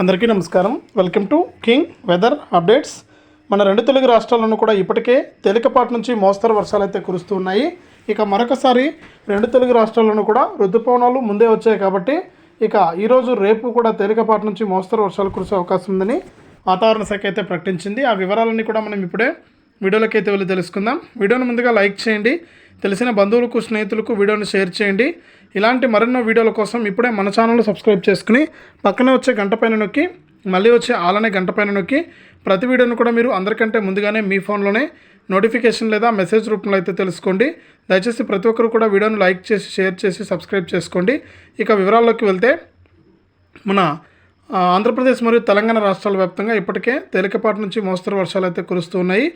అందరికీ నమస్కారం. Welcome to King Weather Updates. మన రెండు తెలుగు రాష్ట్రాల్లోనూ కూడా ఇప్పటికే తేలికపాటి నుంచి మోస్తరు వర్షాలు అయితే కురుస్తూ ఉన్నాయి. ఇక మరొకసారి రెండు తెలుగు రాష్ట్రాల్లోనూ కూడా ఋతుపవనాలు ముందే వచ్చాయి కాబట్టి ఇక ఈరోజు రేపు కూడా తేలికపాటి నుంచి మోస్తరు వర్షాలు కురిసే అవకాశం ఉందని వాతావరణ శాఖ అయితే ప్రకటించింది. ఆ వివరాలన్నీ కూడా మనం ఇప్పుడే వీడియోలోకి అయితే వెళ్ళి తెలుసుకుందాం. వీడియోను ముందుగా లైక్ చేయండి. తెలిసిన బంధువులకు స్నేహితులకు వీడియోని షేర్ చేయండి. ఇలాంటి మరెన్నో వీడియోల కోసం ఇప్పుడే మన ఛానల్ సబ్స్క్రైబ్ చేసుకుని పక్కనే వచ్చే గంట పైన నొక్కి మళ్ళీ వచ్చే ఆలనే గంట పైన నొక్కి ప్రతి వీడియోను కూడా మీరు అందరికంటే ముందుగానే మీ ఫోన్లోనే నోటిఫికేషన్ లేదా మెసేజ్ రూపంలో అయితే తెలుసుకోండి. దయచేసి ప్రతి ఒక్కరు కూడా వీడియోను లైక్ చేసి షేర్ చేసి సబ్స్క్రైబ్ చేసుకోండి. ఇక వివరాల్లోకి వెళ్తే మన ఆంధ్రప్రదేశ్ మరియు తెలంగాణ రాష్ట్రాల వ్యాప్తంగా ఇప్పటికే తేలికపాటి నుంచి మోస్తరు వర్షాలు అయితే కురుస్తూ ఉన్నాయి.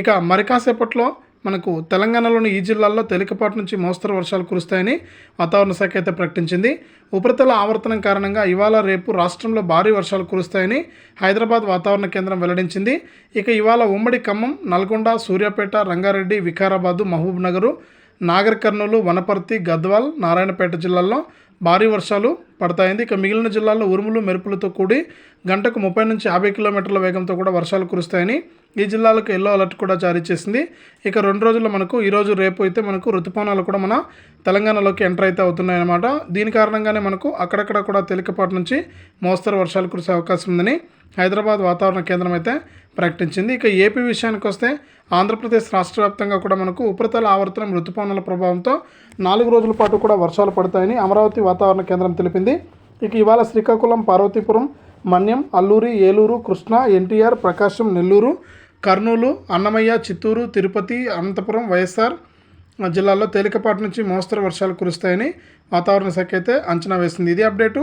ఇక మరి కాసేపట్లో మనకు తెలంగాణలోని ఈ జిల్లాల్లో తేలికపాటి నుంచి మోస్తరు వర్షాలు కురుస్తాయని వాతావరణ శాఖ అయితే ప్రకటించింది. ఉపరితల ఆవర్తనం కారణంగా ఇవాళ రేపు రాష్ట్రంలో భారీ వర్షాలు కురుస్తాయని హైదరాబాద్ వాతావరణ కేంద్రం వెల్లడించింది. ఇక ఇవాళ ఉమ్మడి ఖమ్మం నల్గొండ సూర్యాపేట రంగారెడ్డి వికారాబాదు మహబూబ్ నగరు నాగర్ కర్నూలు వనపర్తి గద్వాల్ నారాయణపేట జిల్లాల్లో భారీ వర్షాలు పడతాయింది. ఇక మిగిలిన జిల్లాల్లో ఉరుములు మెరుపులతో కూడి గంటకు ముప్పై నుంచి యాభై కిలోమీటర్ల వేగంతో కూడా వర్షాలు కురుస్తాయని ఈ జిల్లాలకు ఎల్లో అలర్ట్ కూడా జారీ చేసింది. ఇక రెండు రోజుల్లో మనకు ఈరోజు రేపు అయితే మనకు రుతుపవనాలు కూడా మన తెలంగాణలోకి ఎంటర్ అయితే అవుతున్నాయన్నమాట. దీని కారణంగానే మనకు అక్కడక్కడ కూడా తేలికపాటి నుంచి మోస్తరు వర్షాలు కురిసే అవకాశం ఉందని హైదరాబాద్ వాతావరణ కేంద్రం అయితే ప్రకటించింది. ఇక ఏపీ విషయానికి వస్తే ఆంధ్రప్రదేశ్ రాష్ట్ర వ్యాప్తంగా కూడా మనకు ఉపరితల ఆవర్తనం ఋతుపవనాల ప్రభావంతో నాలుగు రోజుల పాటు కూడా వర్షాలు పడతాయని అమరావతి వాతావరణ కేంద్రం తెలిపింది. ఇక ఇవాళ శ్రీకాకుళం పార్వతీపురం మన్యం అల్లూరి ఏలూరు కృష్ణా ఎన్టీఆర్ ప్రకాశం నెల్లూరు కర్నూలు అన్నమయ్య చిత్తూరు తిరుపతి అనంతపురం వైఎస్ఆర్ జిల్లాల్లో తేలికపాటి నుంచి మోస్తరు వర్షాలు కురుస్తాయని వాతావరణ శాఖ అయితే అంచనా వేసింది. ఇది అప్డేటు